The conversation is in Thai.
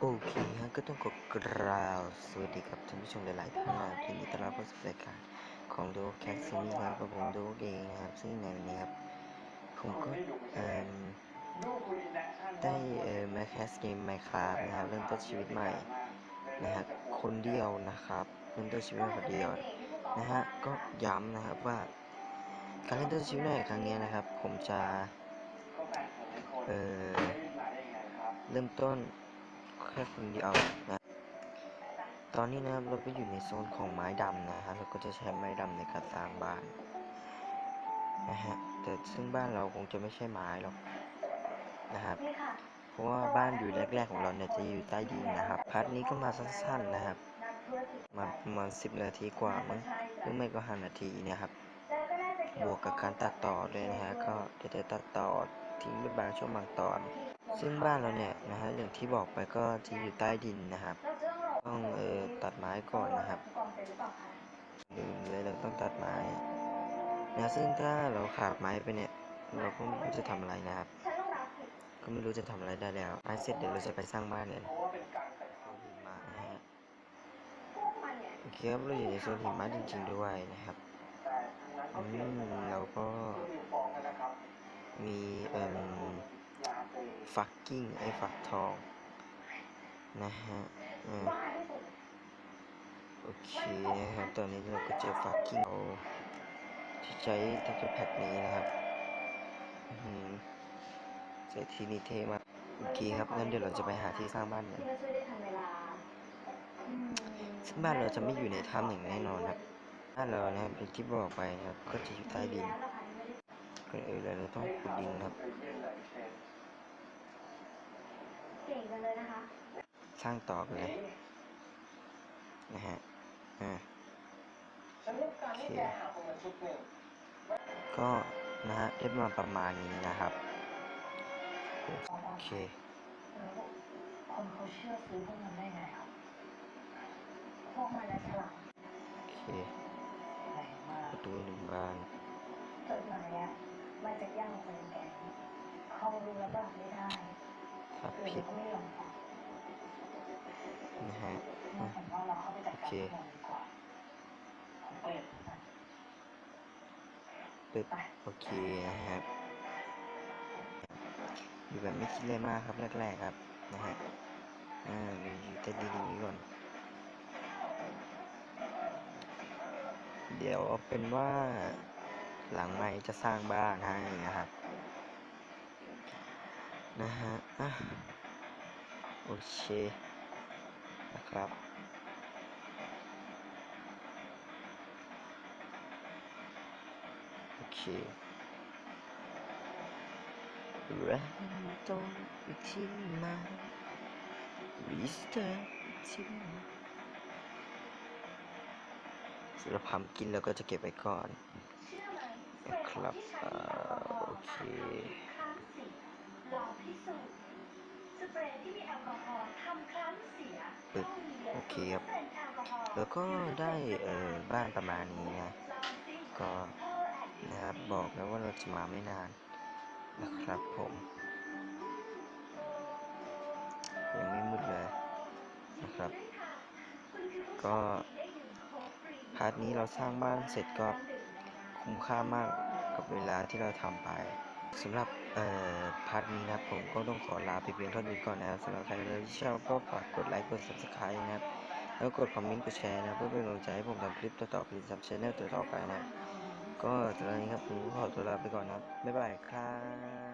โอเคฮะก็ต้องขอกราบสวัสดีครับท่านผู้ชมหลายๆท่านนะครับยินดีต้อนรับเข้าสู่รายการของโดแคสซี่ครับกับผมโดเองนะครับซึ่งในวันนี้ครับผมก็ได้เอ่อมาแคสเกมไมค์ครับนะครับเริ่มต้นชีวิตใหม่นะฮะคนเดียวนะครับเริ่มต้นชีวิตคนเดียวนะฮะก็ย้ำนะครับว่า การเริ่มต้นชีวิตใหม่ครั้งนี้นะครับ ผมจะเอ่อเริ่มต้น แค่คนเดียวนะตอนนี้นะครับเราก็อยู่ในโซนของไม้ดำนะฮะเราก็จะใช้ไม้ดำในการสร้างบ้านนะฮะแต่ซึ่งบ้านเราคงจะไม่ใช่ไม้หรอกนะครับเพราะว่าบ้านอยู่แรก ๆ ของเราเนี่ยจะอยู่ใต้ดินนะครับพาร์ทนี้ก็มาสั้นๆนะครับ มาประมาณ10นาทีกว่ามั้งหรือไม่ก็5นาทีเนะครับ บวกกับการตัดต่อด้วยนะฮะก็เดี๋ยวจะตัดต่อทิ้งไปบางช่วงบางตอน ซึ่งบ้านเราเนี่ยนะฮะอย่างที่บอกไปก็จะอยู่ใต้ดินนะครับ ต้องรอต้องเออตัดไม้ก่อนนะครับหรือเปล่าคะลืมเลยเราต้องตัดไม้นะซึ่งถ้าเราขาดไม้ไปเนี่ยเราก็ไม่รู้จะทำอะไรนะครับ ก็ไม่รู้จะทำอะไรได้แล้วไม้เสร็จเดี๋ยวเราจะไปสร้างบ้านกันหิมะนะฮะพวกมันเนี่ยโอเคครับเราอยู่ในโซนหิมะจริง ๆด้วยนะครับอืมเราก็มีเอ่ม ฟักกิ้งไอ้ฟักทอง นะฮะอืมบ้าโอเคนะครับ ตอนนี้เราก็เจอฟักกิ้งเอาที่ใช้ทัชแพดนี้นะครับอื้อหือใส่ทีนี้เทมาโอเคครับงั้นเดี๋ยวเราจะไปหาที่สร้างบ้านกันซึ่งบ้านเราจะไม่อยู่ในถ้ำอย่างแน่นอนครับ บ้านเรานะครับอย่างที่บอกไปนะครับ ก็จะอยู่ใต้ดินก่อนอื่นเลยเราต้องขุดดินครับ เก่งกันเลยนะคะสร้างต่อไปเลยนะฮะอ่าโอเคก็นะฮะได้มาประมาณนี้นะครับ โอเคแล้วคนเขาเชื่อซื้อพวกมันได้ไงครับพวกมันและฉลาดโอเคแรงมากประตูหนึ่งบานจดหมายอะมาจากย่างคนแก่เขารู้แล้วแบบไม่ได้ ทับหรืผิอดก็ไม่ยอมฟังนะฮะงั้นผมว่าเราเข้าไปจัดการโอเคพวกมันดีกว่าผมเปลี่ยนนะปึ๊บโอเคนะครับอยู่แบบไม่คิดอะไรมากครับแรกๆครับนะฮะอ่าอยู่แต่ดีๆก่อนเดี๋ยวเอาเป็นว่าหลังไม่จะสร้างบ้านให้นะครับ นะฮะอะโอเคนะครับ โอเคริ่มต้นที่มารีสเตาร์ที่มาสำหรับพัมกินเราก็จะเก็บไว้ก่อนนะครับอโอเค ลองพิสูจน์สเปรย์ที่มีแอลกอฮอล์ทำครั้งเสียปึ๊บต้องมีเหลือโอเคครับ0%แอลกอฮอล์แล้วก็ได้เอ่อบ้านประมาณนี้นะลองสิก็เธอแอดดิสนะครับบอกแล้วว่าเราจะมาไม่นานนะครับผมยังไม่มืดเลยนะครับ ก็พาร์ทนี้เราสร้างบ้านเสร็จก็คุ้มค่ามากกับเวลาที่เราทำไป สำหรับพาร์ทนี้นะครับผมก็ต้องขอลาไปเพียงเท่านี้ก่อนนะครับสำหรับใครที่ชอบก็ฝากกดไลค์กด subscribe นะครับ แล้วกดคอมเมนต์กดแชร์นะเพื่อเป็นกำลังใจให้ผมทำคลิปต่อๆไปซับชแนลต่อๆไปนะก็สำหรับนี้ครับผมขอตัวลาไปก่อนนะบ๊ายบายครับ